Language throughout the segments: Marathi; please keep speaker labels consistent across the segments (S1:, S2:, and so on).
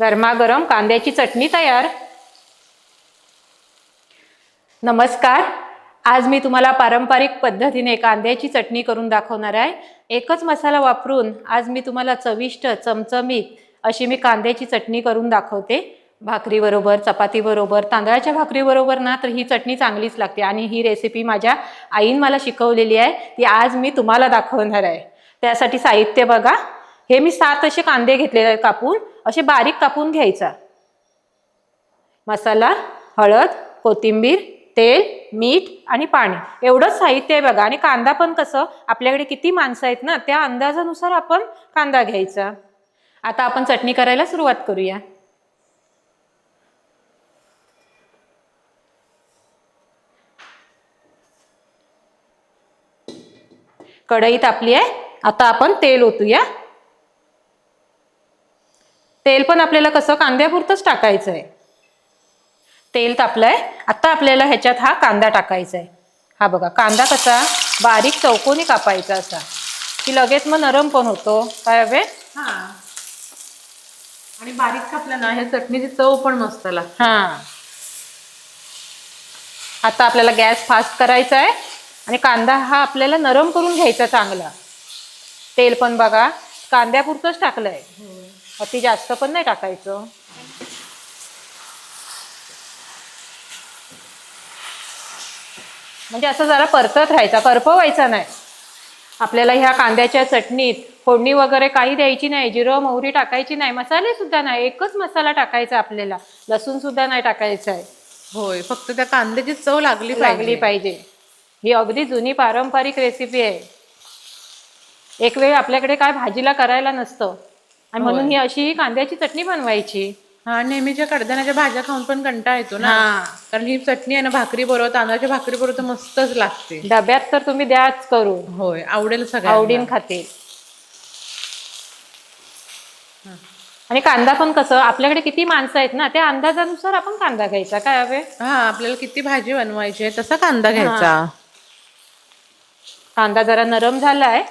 S1: गरमागरम कांद्याची चटणी तयार. नमस्कार. आज मी तुम्हाला पारंपरिक पद्धतीने कांद्याची चटणी करून दाखवणार आहे. एकच मसाला वापरून आज मी तुम्हाला चविष्ट चमचमीत अशी मी कांद्याची चटणी करून दाखवते. भाकरीबरोबर चपातीबरोबर तांदळाच्या भाकरीबरोबर ना तर ही चटणी चांगलीच लागते आणि ही रेसिपी माझ्या आईन मला शिकवलेली आहे. ती आज मी तुम्हाला दाखवणार आहे. त्यासाठी साहित्य बघा. हे मी सात असे कांदे घेतलेले आहेत कापून. असे बारीक कापून घ्यायचा. मसाला हळद कोथिंबीर तेल मीठ आणि पाणी. एवढंच साहित्य आहे बघा. आणि कांदा पण कसं आपल्याकडे किती माणसं आहेत ना त्या अंदाजानुसार आपण कांदा घ्यायचा. आता आपण चटणी करायला सुरुवात करूया. कढई तापली आहे. आता आपण तेल ओतूया. तेल पण आपल्याला कसं कांद्यापुरतंच टाकायचं आहे तेल तापलंय आता आपल्याला ह्याच्यात हा कांदा टाकायचा आहे हा बघा कांदा कसा बारीक चौकोनी कापायचा असा. की लगेच मग नरम पण होतो. काय हवे?
S2: हा. आणि बारीक कापलं ना ह्या चटणीची चव पण मस्त लागते.
S1: हा. आता आपल्याला गॅस फास्ट करायचा आहे आणि कांदा हा आपल्याला नरम करून घ्यायचा चांगला. तेल पण बघा कांद्यापुरतंच टाकलंय. अति जास्त पण नाही टाकायचं. म्हणजे असं जरा परतत राहायचा करपवायचा नाही. आपल्याला ह्या कांद्याच्या चटणीत फोडणी वगैरे काही द्यायची नाही जिरं मोहरी टाकायची नाही मसाले सुद्धा नाही एकच मसाला टाकायचा आपल्याला लसूण सुद्धा नाही टाकायचं आहे.
S2: होय फक्त त्या कांद्याची चव लागली
S1: लागली पाहिजे. ही अगदी जुनी पारंपरिक रेसिपी आहे. एक वेळ आपल्याकडे काय भाजीला करायला नसतं. आणि म्हणून ही अशी कांद्याची चटणी बनवायची.
S2: हा नेहमीच्या कडधान्याच्या भाज्या खाऊन पण कंटाळा येतो ना?
S1: हा.
S2: कारण ही चटणी आहे ना भाकरी बरोबर तांदळाच्या भाकरी बरोबर तर मस्तच लागते.
S1: डब्यात तर तुम्ही द्याच करून.
S2: होय आवडेल सगळ्या
S1: आवडीन खाते. आणि कांदा पण कसं आपल्याकडे किती माणसं आहेत ना त्या अंदाजानुसार आपण कांदा घ्यायचा. काय हवे?
S2: हा आपल्याला किती भाजी बनवायची आहे तसा कांदा घ्यायचा.
S1: कांदा जरा नरम झालाय.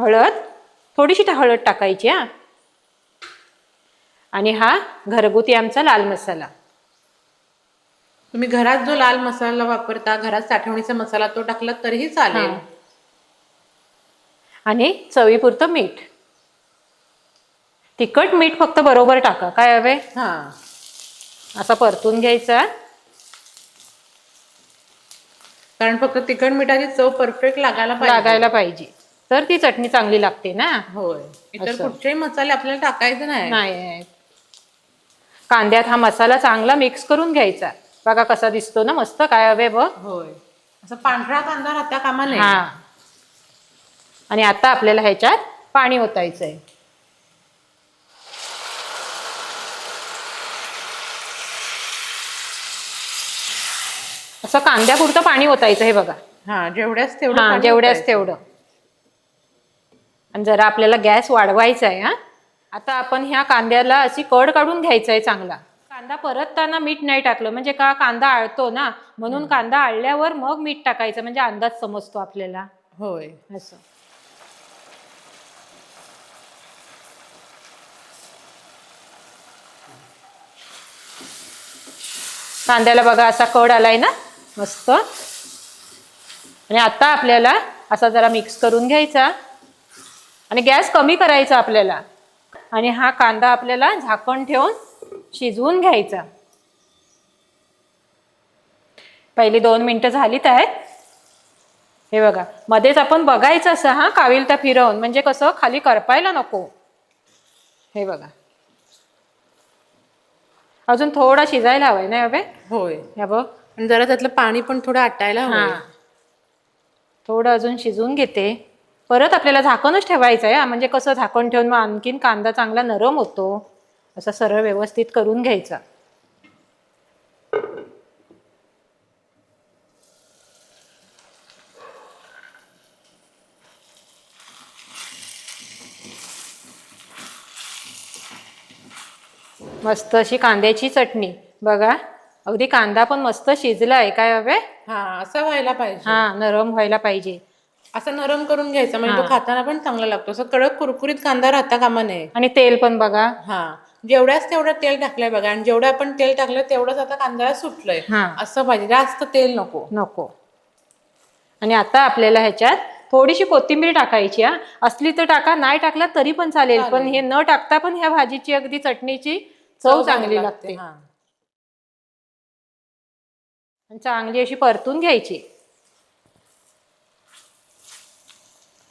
S1: हळद थोडीशी हळद टाकायची हा. आणि हा घरगुती आमचा लाल मसाला.
S2: तुम्ही घरात जो लाल मसाला वापरता घरात साठवणीचा मसाला तो टाकला तरीही चालेल.
S1: आणि चवीपुरतं मीठ. तिखट मीठ फक्त बरोबर टाका. काय हवे?
S2: हा.
S1: असा परतून घ्यायचा.
S2: कारण फक्त तिखट मिठाची चव परफेक्ट लागायला
S1: लागायला पाहिजे. तर ती चटणी चांगली लागते ना?
S2: होय. इतर
S1: असं.
S2: कुठचेही मसाले आपल्याला टाकायचे नाही.
S1: नाही. कांद्यात हा मसाला चांगला मिक्स करून घ्यायचा. बघा कसा दिसतो ना मस्त काय हवे बघ.
S2: होय. असं पांढरा कांदा राहता कामा नये
S1: हा. आणि आता आपल्याला ह्याच्यात पाणी ओतायचंय. असं कांद्यापुरतं पाणी ओतायचं हे बघा.
S2: हा जेवढ्याच तेवढं
S1: हा
S2: पाणी
S1: जेवढ्याच
S2: ओतायचं.
S1: तेवढं. आणि जरा आपल्याला गॅस वाढवायचा आहे हा. आता आपण ह्या कांद्याला अशी कड काढून घ्यायचा आहे चांगला. कांदा परतताना मीठ नाही टाकलं म्हणजे का कांदा आळतो ना म्हणून कांदा आळल्यावर मग मीठ टाकायचं म्हणजे अंदाज समजतो आपल्याला.
S2: होय.
S1: असं. कांद्याला बघा असा कड आलाय ना मस्त. आणि आता आपल्याला असा जरा मिक्स करून घ्यायचा. आणि गॅस कमी करायचा आपल्याला. आणि हा कांदा आपल्याला झाकण ठेवून शिजवून घ्यायचा. पहिली दोन मिनिटं झालीत आहेत. हे बघा मध्येच आपण बघायचं असं हा काविलता फिरवून. म्हणजे कसं खाली करपायला नको. हे बघा. अजून थोडा शिजायला हवाय नाही हवे
S2: होय.
S1: हे बघ.
S2: आणि जरा त्यातलं पाणी पण थोडं आटायला हवं
S1: थोडं अजून शिजवून घेते. परत आपल्याला झाकणच ठेवायचं आहे. म्हणजे कसं झाकण ठेवून मग आणखीन कांदा चांगला नरम होतो. असं सरळ व्यवस्थित करून घ्यायचा. मस्त अशी कांद्याची चटणी. बघा अगदी कांदा पण मस्त शिजलाय. काय हवे?
S2: हा असं व्हायला पाहिजे.
S1: हा नरम व्हायला पाहिजे.
S2: असं नरम करून घ्यायचा म्हणजे. तो खाताना पण चांगला लागतो. असं कडक कुरकुरीत कांदा राहता कामा नये.
S1: आणि तेल पण बघा.
S2: हा. जेवढ्याच तेवढं तेल टाकलंय बघा आणि जेवढं आपण तेल टाकलं तेवढंच आता कांद्याला सुटलंय.
S1: हा.
S2: असं पाहिजे. जास्त तेल नको.
S1: नको. आणि आता आपल्याला ह्याच्यात थोडीशी कोथिंबीर टाकायची हा. असली तर टाका नाही टाकला तरी पण चालेल. पण हे न टाकता पण ह्या भाजीची अगदी चटणीची चव चांगली लागते.
S2: हा.
S1: आणि चांगली अशी परतून घ्यायची.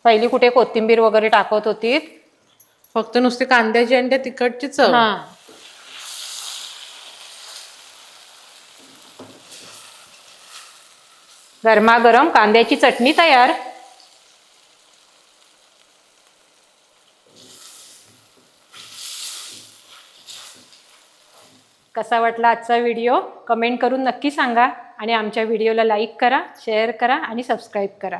S1: पहिली कुठे कोथिंबीर वगैरे टाकत होती
S2: फक्त नुसते कांद्याची आणि त्या तिखटची चव.
S1: हा. गरमागरम कांद्याची चटणी तयार. कसा वाटला आजचा व्हिडिओ? कमेंट करून नक्की सांगा आणि आमच्या व्हिडिओला लाईक करा शेअर करा आणि सबस्क्राईब करा.